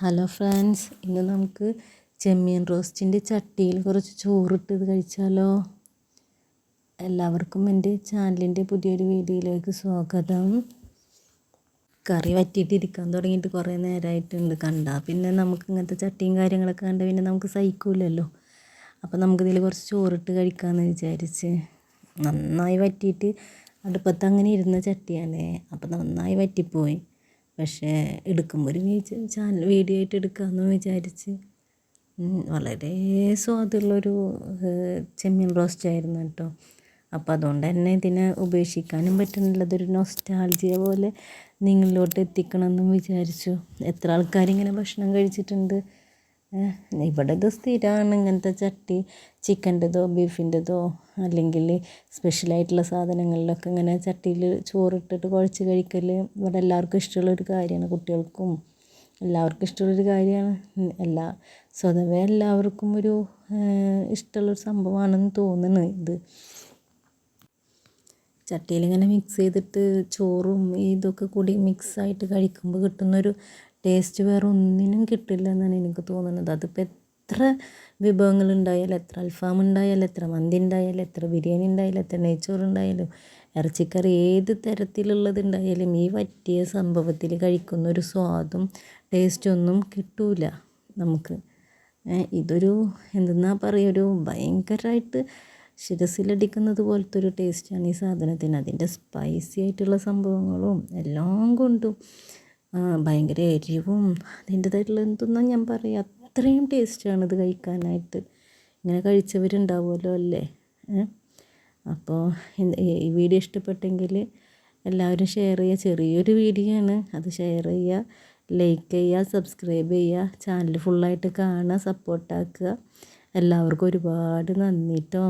Hello friends ഇന്ന് നമുക്ക് ചെമ്മീൻ റോസ്റ്റിന്റെ ചട്ടിയിൽ കുറച്ച് ചോറിട്ടത് കഴിച്ചാലോ? എല്ലാവർക്കും എന്റെ ചാനലിന്റെ പുതിയൊരു വീഡിയോയിലേക്ക് സ്വാഗതം. കറി വറ്റിയിട്ടിരിക്കാൻ തുടങ്ങിയിട്ട് കുറേ നേരമായിട്ടുണ്ട് കണ്ടാൽ പിന്നെ നമുക്ക് ഇങ്ങനത്തെ ചട്ടിയും കാര്യങ്ങളൊക്കെ കണ്ട പിന്നെ നമുക്ക് സഹിക്കൂലല്ലോ. അപ്പോൾ നമുക്കിതിൽ കുറച്ച് ചോറിട്ട് കഴിക്കാമെന്ന് വിചാരിച്ച്. നന്നായി വറ്റിയിട്ട് അടുപ്പത്ത് അങ്ങനെ ഇരുന്ന ചട്ടിയാണ്. അപ്പോൾ നന്നായി വറ്റിപ്പോയി. പക്ഷേ എടുക്കുമ്പോൾ ഒരു ചാനൽ വീഡിയോ ആയിട്ട് എടുക്കാമെന്ന് വിചാരിച്ച്. വളരെ സ്വാദുള്ളൊരു ചെമ്മീൻ റോസ്റ്റ് ആയിരുന്നു കേട്ടോ. അപ്പോൾ അതുകൊണ്ട് തന്നെ ഇതിനെ ഉപേക്ഷിക്കാനും പറ്റുന്നില്ല. അതൊരു നൊസ്റ്റാൾജിയ പോലെ നിങ്ങളിലോട്ട് എത്തിക്കണമെന്നും വിചാരിച്ചു. എത്ര ആൾക്കാരിങ്ങനെ ഭക്ഷണം കഴിച്ചിട്ടുണ്ട്? ഇവിടെ ഇത് സ്ഥിരമാണ് ഇങ്ങനത്തെ ചട്ടി ചിക്കന്റെതോ ബീഫിന്റെതോ അല്ലെങ്കിൽ സ്പെഷ്യലായിട്ടുള്ള സാധനങ്ങളിലൊക്കെ ഇങ്ങനെ ചട്ടിയിൽ ചോറിട്ടിട്ട് കുഴച്ച് കഴിക്കൽ ഇവിടെ എല്ലാവർക്കും ഇഷ്ടമുള്ളൊരു കാര്യമാണ് കുട്ടികൾക്കും. എല്ലാവർക്കും ഇഷ്ടമുള്ളൊരു കാര്യമാണ്. എല്ലാ സ്വതവേ എല്ലാവർക്കും ഒരു ഇഷ്ടമുള്ളൊരു സംഭവമാണെന്ന് തോന്നുന്നു ഇത്. ചട്ടിയിൽ ഇങ്ങനെ മിക്സ് ചെയ്തിട്ട് ചോറും ഇതൊക്കെ കൂടി മിക്സായിട്ട് കഴിക്കുമ്പോൾ കിട്ടുന്നൊരു ടേസ്റ്റ് വേറെ ഒന്നിനും കിട്ടില്ല എന്നാണ് എനിക്ക് തോന്നുന്നത്. അതിപ്പോൾ എത്ര വിഭവങ്ങൾ ഉണ്ടായാലും എത്ര അൽഫാം ഉണ്ടായാലും എത്ര മന്തി ഉണ്ടായാലും എത്ര ബിരിയാണി ഉണ്ടായാലും എത്ര നെയ്ച്ചോറ് ഉണ്ടായാലും ഇറച്ചിക്കറി ഏത് തരത്തിലുള്ളതുണ്ടായാലും ഈ പറ്റിയ സംഭവത്തിൽ കഴിക്കുന്ന ഒരു സ്വാദും ടേസ്റ്റും ഒന്നും കിട്ടൂല നമുക്ക്. ഇതൊരു എന്തെന്നാ പറയുക ഒരു ഭയങ്കരമായിട്ട് ശിരസിലടിക്കുന്നത് പോലത്തെ ഒരു ടേസ്റ്റാണ് ഈ സാധനത്തിന്. അതിന്റെ സ്പൈസി ആയിട്ടുള്ള സംഭവങ്ങളും എല്ലാം കൊണ്ടും ഭയങ്കര എരിവും അതിന്റേതായിട്ടുള്ള എന്തെന്നാ ഞാൻ പറയുക അത്രയും ടേസ്റ്റാണ് ഇത് കഴിക്കാനായിട്ട്. ഇങ്ങനെ കഴിച്ചവരുണ്ടാവുമല്ലോ അല്ലേ? അപ്പോൾ ഈ വീഡിയോ ഇഷ്ടപ്പെട്ടെങ്കിൽ എല്ലാവരും ഷെയർ ചെയ്യുക. ചെറിയൊരു വീഡിയോ ആണ്. അത് ഷെയർ ചെയ്യുക. ലൈക്ക് ചെയ്യുക സബ്സ്ക്രൈബ് ചെയ്യുക. ചാനൽ ഫുള്ളായിട്ട് കാണുക സപ്പോർട്ടാക്കുക എല്ലാവർക്കും ഒരുപാട് നന്ദി കേട്ടോ